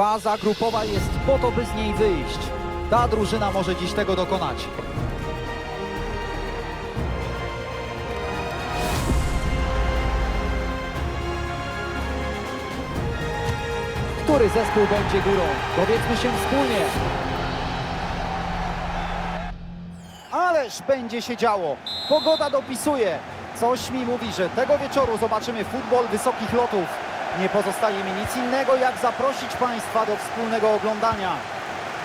Faza grupowa jest po to, by z niej wyjść. Ta drużyna może dziś tego dokonać. Który zespół będzie górą? Dowiedzmy się wspólnie. Ależ będzie się działo. Pogoda dopisuje. Coś mi mówi, że tego wieczoru zobaczymy futbol wysokich lotów. Nie pozostaje mi nic innego, jak zaprosić Państwa do wspólnego oglądania.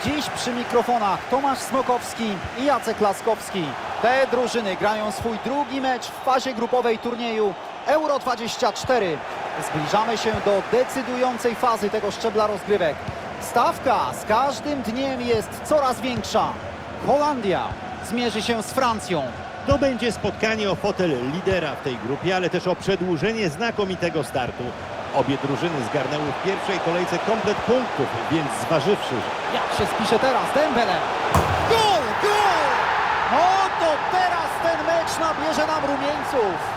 Dziś przy mikrofonach Tomasz Smokowski i Jacek Laskowski. Te drużyny grają swój drugi mecz w fazie grupowej turnieju Euro 24. Zbliżamy się do decydującej fazy tego szczebla rozgrywek. Stawka z każdym dniem jest coraz większa. Holandia zmierzy się z Francją. To będzie spotkanie o fotel lidera w tej grupie, ale też o przedłużenie znakomitego startu. Obie drużyny zgarnęły w pierwszej kolejce komplet punktów, więc zważywszy, że Jak się spisze teraz Dembele? Gol! Gol! No to teraz ten mecz nabierze nam rumieńców.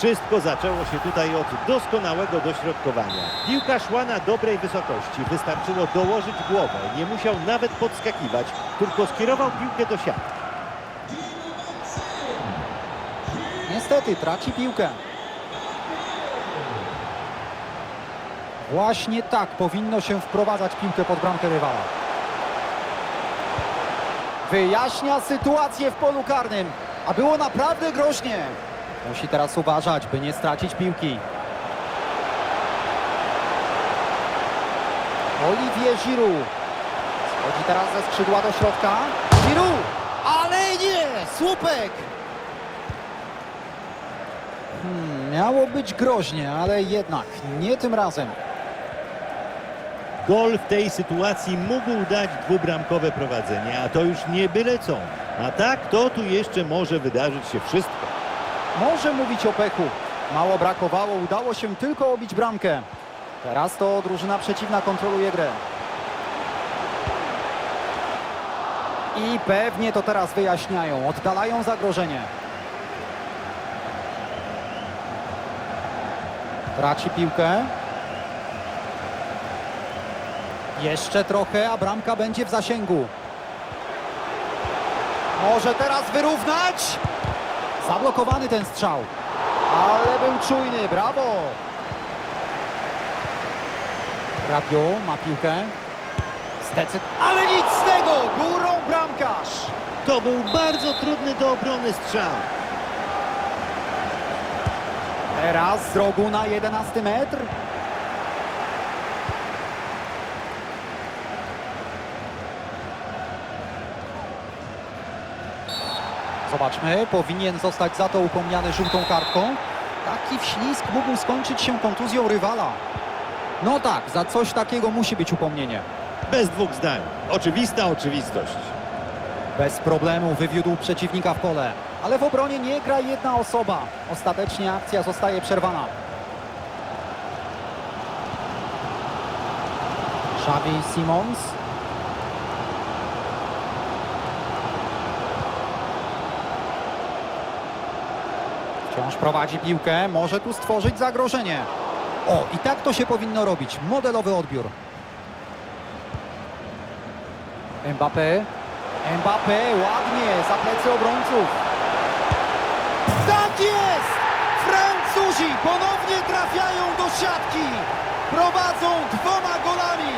wszystko zaczęło się tutaj od doskonałego dośrodkowania. Piłka szła na dobrej wysokości, wystarczyło dołożyć głowę, nie musiał nawet podskakiwać, tylko skierował piłkę do siatki. Niestety traci piłkę. Właśnie tak powinno się wprowadzać piłkę pod bramkę rywala. Wyjaśnia sytuację w polu karnym, a było naprawdę groźnie. Musi teraz uważać, by nie stracić piłki. Olivier Giroud. Schodzi teraz ze skrzydła do środka. Giroud! Ale nie! Słupek! Miało być groźnie, ale jednak nie tym razem. Gol w tej sytuacji mógł dać dwubramkowe prowadzenie, a to już nie byle co. A tak, to tu jeszcze może wydarzyć się wszystko. Może mówić o pechu. Mało brakowało, udało się tylko obić bramkę. Teraz to drużyna przeciwna kontroluje grę. I pewnie to teraz wyjaśniają, oddalają zagrożenie. Traci piłkę. Jeszcze trochę, a bramka będzie w zasięgu. Może teraz wyrównać? Zablokowany ten strzał. Ale był czujny, brawo! Rabio ma piłkę. Zdecyd... Ale nic z tego! Górą bramkarz! To był bardzo trudny do obrony strzał. Teraz z rogu na 11 metr. Zobaczmy, powinien zostać za to upomniany żółtą kartką. Taki wślizg mógł skończyć się kontuzją rywala. No tak, za coś takiego musi być upomnienie. Bez dwóch zdań. Oczywista oczywistość. Bez problemu wywiódł przeciwnika w pole. Ale w obronie nie gra jedna osoba. Ostatecznie akcja zostaje przerwana. Xavi Simons. Wciąż prowadzi piłkę, może tu stworzyć zagrożenie. O, i tak to się powinno robić. Modelowy odbiór. Mbappé. Mbappé ładnie za plecy obrońców. Francuzi ponownie trafiają do siatki. Prowadzą dwoma golami.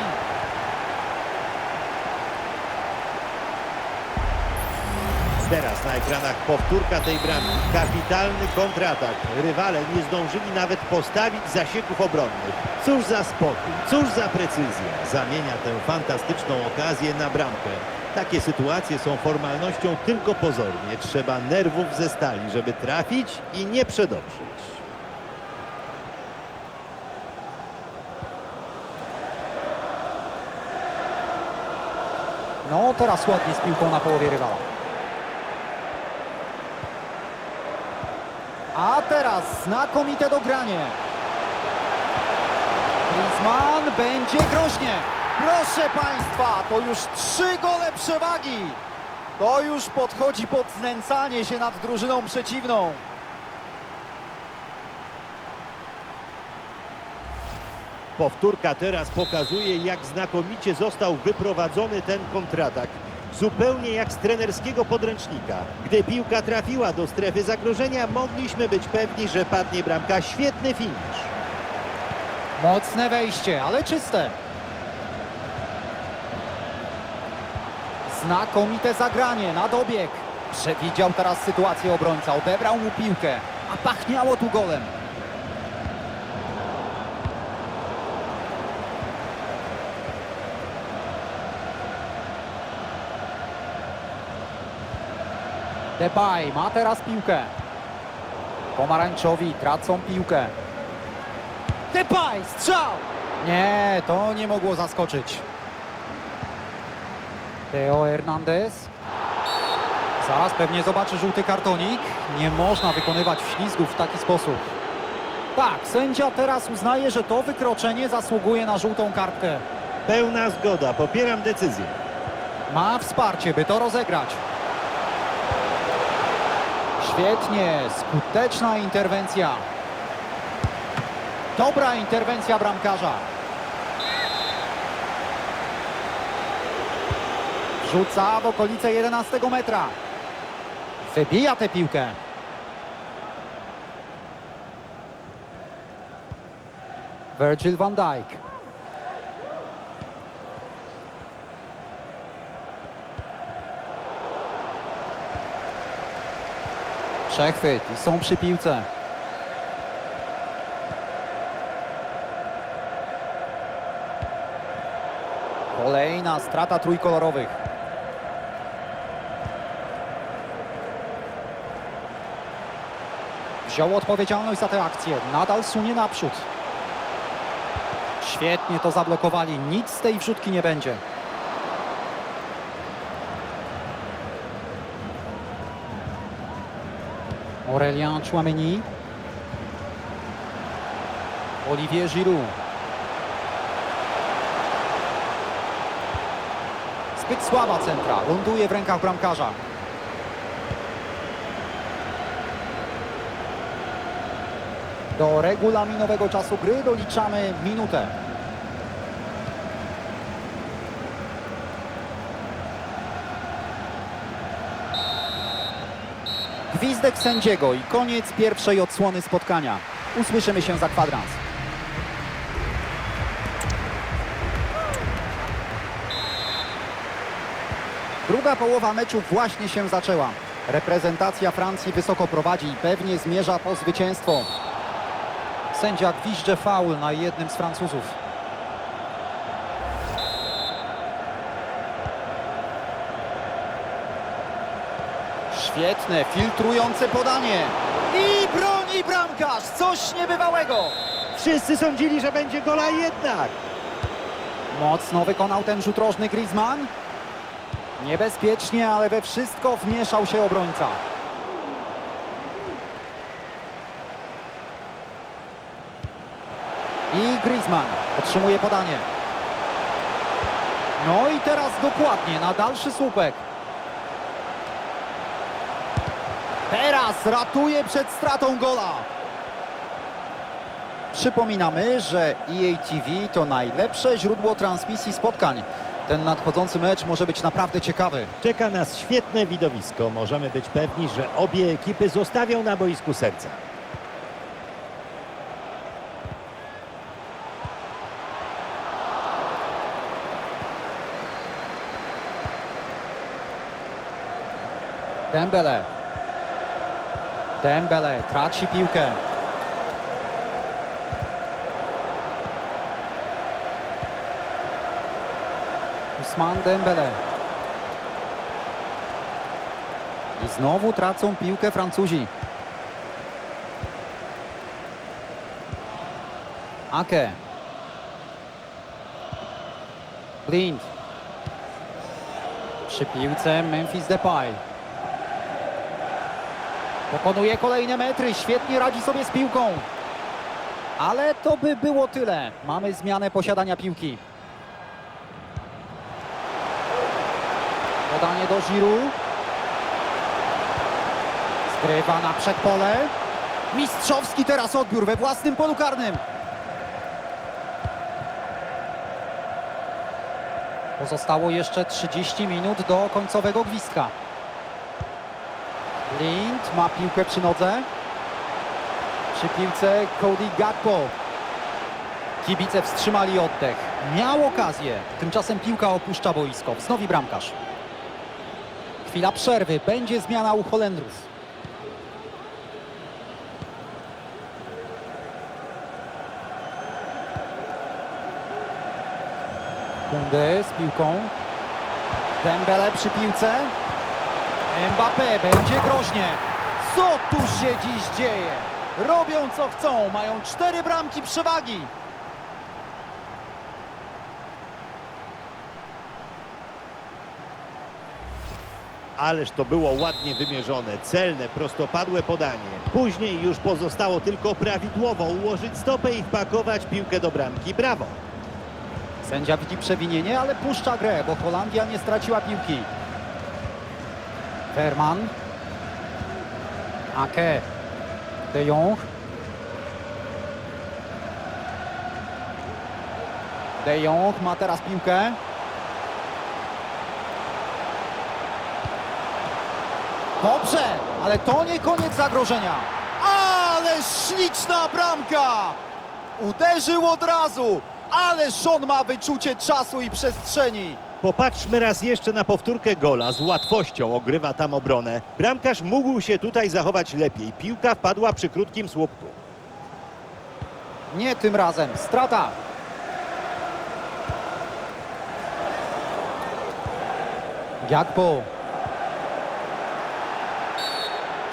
Teraz na ekranach powtórka tej bramki. Kapitalny kontratak. Rywale nie zdążyli nawet postawić zasieków obronnych. Cóż za spokój, cóż za precyzja. Zamienia tę fantastyczną okazję na bramkę. Takie sytuacje są formalnością tylko pozornie. Trzeba nerwów ze stali, żeby trafić i nie przedobrzyć. No teraz ładnie z piłką na połowie rywala. A teraz znakomite dogranie. Griezmann będzie groźnie. Proszę Państwa, to już trzy gole przewagi. To już podchodzi pod znęcanie się nad drużyną przeciwną. Powtórka teraz pokazuje, jak znakomicie został wyprowadzony ten kontratak. Zupełnie jak z trenerskiego podręcznika. Gdy piłka trafiła do strefy zagrożenia, mogliśmy być pewni, że padnie bramka. Świetny finisz. Mocne wejście, ale czyste. Znakomite zagranie na dobieg. Przewidział teraz sytuację obrońca, odebrał mu piłkę, a pachniało tu golem. Depay ma teraz piłkę. Pomarańczowi tracą piłkę. Depay, strzał! Nie, to nie mogło zaskoczyć. Teo Hernandez. Zaraz pewnie zobaczy żółty kartonik. Nie można wykonywać ślizgów w taki sposób. Tak, sędzia teraz uznaje, że to wykroczenie zasługuje na żółtą kartkę. Pełna zgoda, popieram decyzję. Ma wsparcie, by to rozegrać. Świetnie, skuteczna interwencja. Dobra interwencja bramkarza. Rzuca w okolice 11 metra. Wybija tę piłkę. Virgil van Dijk. Przechwyt i są przy piłce. Kolejna strata trójkolorowych. Wziął odpowiedzialność za tę akcję. Nadal sunie naprzód. Świetnie to zablokowali. Nic z tej wrzutki nie będzie. Aurélien Chouameni. Olivier Giroud. Zbyt słaba centra. Ląduje w rękach bramkarza. Do regulaminowego czasu gry doliczamy minutę. Gwizdek sędziego i koniec pierwszej odsłony spotkania. Usłyszymy się za kwadrans. Druga połowa meczu właśnie się zaczęła. Reprezentacja Francji wysoko prowadzi i pewnie zmierza po zwycięstwo. Sędzia gwizdże faul na jednym z Francuzów. Świetne, filtrujące podanie. I broni bramkarz, coś niebywałego. Wszyscy sądzili, że będzie gola jednak. Mocno wykonał ten rzut rożny Griezmann. Niebezpiecznie, ale we wszystko wmieszał się obrońca. I Griezmann otrzymuje podanie. No i teraz dokładnie na dalszy słupek. Teraz ratuje przed stratą gola. Przypominamy, że EA TV to najlepsze źródło transmisji spotkań. Ten nadchodzący mecz może być naprawdę ciekawy. Czeka nas świetne widowisko. Możemy być pewni, że obie ekipy zostawią na boisku serca. Dembele. Dembele traci piłkę. Usman Dembele. I znowu tracą piłkę Francuzi. Ake. Blind. Przy piłce Memphis Depay. Pokonuje kolejne metry, świetnie radzi sobie z piłką. Ale to by było tyle. Mamy zmianę posiadania piłki. Podanie do Giroud. Grywa na przedpole. Mistrzowski teraz odbiór we własnym polu karnym. Pozostało jeszcze 30 minut do końcowego gwizdka. Lind ma piłkę przy nodze. Przy piłce Cody Gakpo. Kibice wstrzymali oddech. Miał okazję. Tymczasem piłka opuszcza boisko. Wznowi bramkarz. Chwila przerwy. Będzie zmiana u Holendrów. Kunde z piłką. Dembele przy piłce. Mbappé będzie groźnie. Co tu się dziś dzieje? Robią co chcą. Mają cztery bramki przewagi. Ależ to było ładnie wymierzone, celne, prostopadłe podanie. Później już pozostało tylko prawidłowo ułożyć stopę i wpakować piłkę do bramki. Brawo! Sędzia widzi przewinienie, ale puszcza grę, bo Holandia nie straciła piłki. Herman. Ake. De Jong. De Jong ma teraz piłkę. Dobrze, ale to nie koniec zagrożenia. Ale śliczna bramka! Uderzył od razu, ależ on ma wyczucie czasu i przestrzeni. Popatrzmy raz jeszcze na powtórkę gola. Z łatwością ogrywa tam obronę. Bramkarz mógł się tutaj zachować lepiej. Piłka wpadła przy krótkim słupku. Nie tym razem, strata. Gakpo.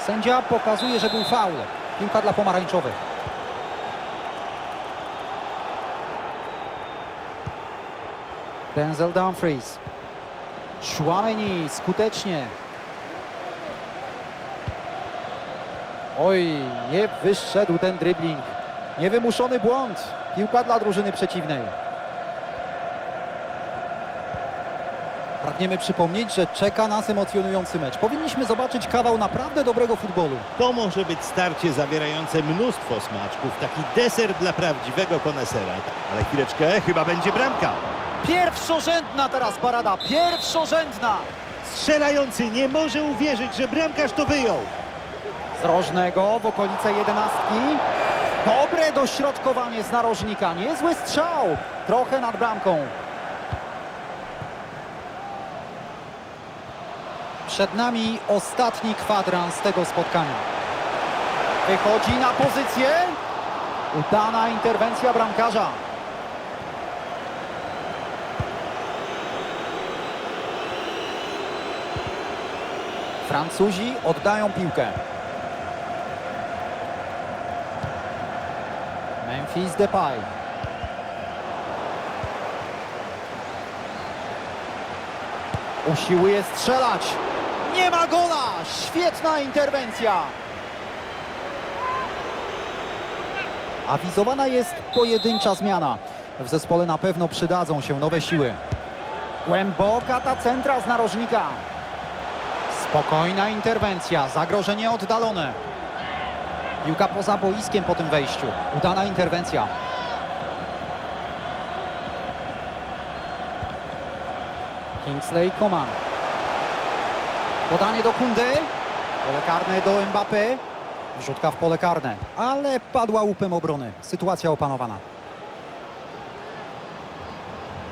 Sędzia pokazuje, że był faul. Piłka dla pomarańczowych. Denzel Dumfries. Chouameni skutecznie. Oj, nie wyszedł ten dribbling. Niewymuszony błąd. Piłka dla drużyny przeciwnej. Pragniemy przypomnieć, że czeka nas emocjonujący mecz. Powinniśmy zobaczyć kawał naprawdę dobrego futbolu. To może być starcie zawierające mnóstwo smaczków. Taki deser dla prawdziwego konesera. Ale chwileczkę, chyba będzie bramka. Pierwszorzędna teraz parada, pierwszorzędna. Strzelający nie może uwierzyć, że bramkarz to wyjął. Z rożnego w okolice jedenastki. Dobre dośrodkowanie z narożnika, niezły strzał. Trochę nad bramką. Przed nami ostatni kwadrans tego spotkania. Wychodzi na pozycję. Udana interwencja bramkarza. Francuzi oddają piłkę. Memphis Depay. Usiłuje strzelać. Nie ma gola! Świetna interwencja. Awizowana jest pojedyncza zmiana. W zespole na pewno przydadzą się nowe siły. Głęboka ta centra z narożnika. Spokojna interwencja, zagrożenie oddalone. Piłka poza boiskiem po tym wejściu. Udana interwencja. Kingsley Coman. Podanie do Kundy. Pole karne do Mbappé. Wrzutka w pole karne, ale padła łupem obrony. Sytuacja opanowana.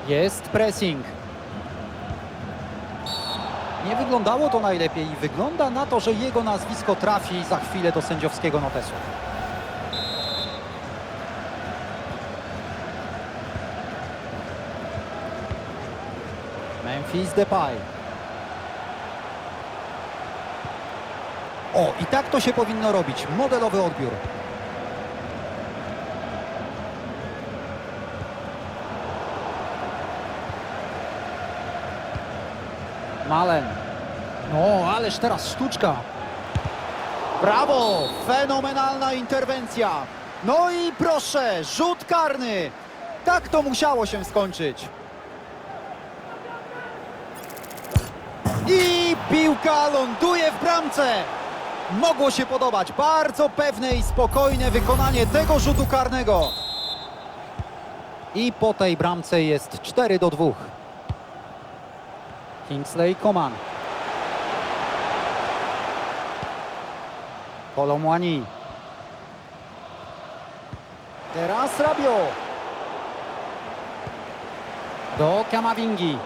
Jest pressing. Nie wyglądało to najlepiej i wygląda na to, że jego nazwisko trafi za chwilę do sędziowskiego notesu. Memphis Depay. O, i tak to się powinno robić. Modelowy odbiór. Malen. No, ależ teraz sztuczka. Brawo! Fenomenalna interwencja. No i proszę, rzut karny. Tak to musiało się skończyć. I piłka ląduje w bramce. mogło się podobać. Bardzo pewne i spokojne wykonanie tego rzutu karnego. I po tej bramce jest 4 do 2. Kingsley Coman. Kolomłani. Teraz Rabio. Do Kamavingi.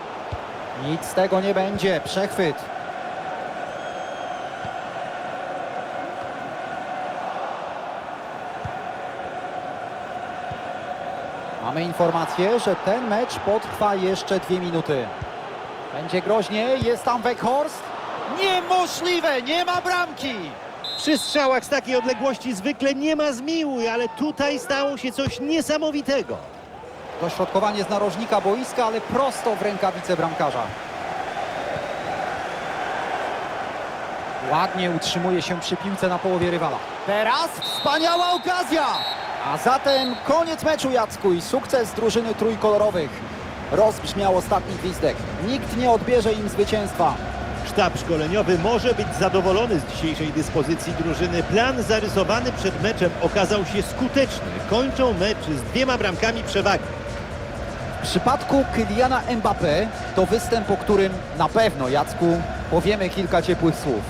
Nic z tego nie będzie. Przechwyt. Mamy informację, że ten mecz potrwa jeszcze dwie minuty. Będzie groźnie, jest tam Weghorst. Niemożliwe, nie ma bramki! Przy strzałach z takiej odległości zwykle nie ma zmiłuj, ale tutaj stało się coś niesamowitego. Dośrodkowanie z narożnika boiska, ale prosto w rękawice bramkarza. Ładnie utrzymuje się przy piłce na połowie rywala. Teraz wspaniała okazja! A zatem koniec meczu Jacku i sukces drużyny trójkolorowych. Rozbrzmiał ostatni gwizdek. Nikt nie odbierze im zwycięstwa. Sztab szkoleniowy może być zadowolony z dzisiejszej dyspozycji drużyny. Plan zarysowany przed meczem okazał się skuteczny. Kończą mecz z dwiema bramkami przewagi. W przypadku Kyliana Mbappé to występ, o którym na pewno Jacku powiemy kilka ciepłych słów.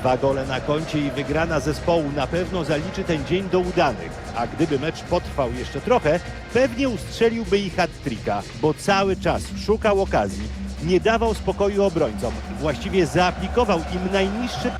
Dwa gole na koncie i wygrana zespołu na pewno zaliczy ten dzień do udanych. A gdyby mecz potrwał jeszcze trochę, pewnie ustrzeliłby ich hat-tricka, bo cały czas szukał okazji, nie dawał spokoju obrońcom, właściwie zaaplikował im najniższe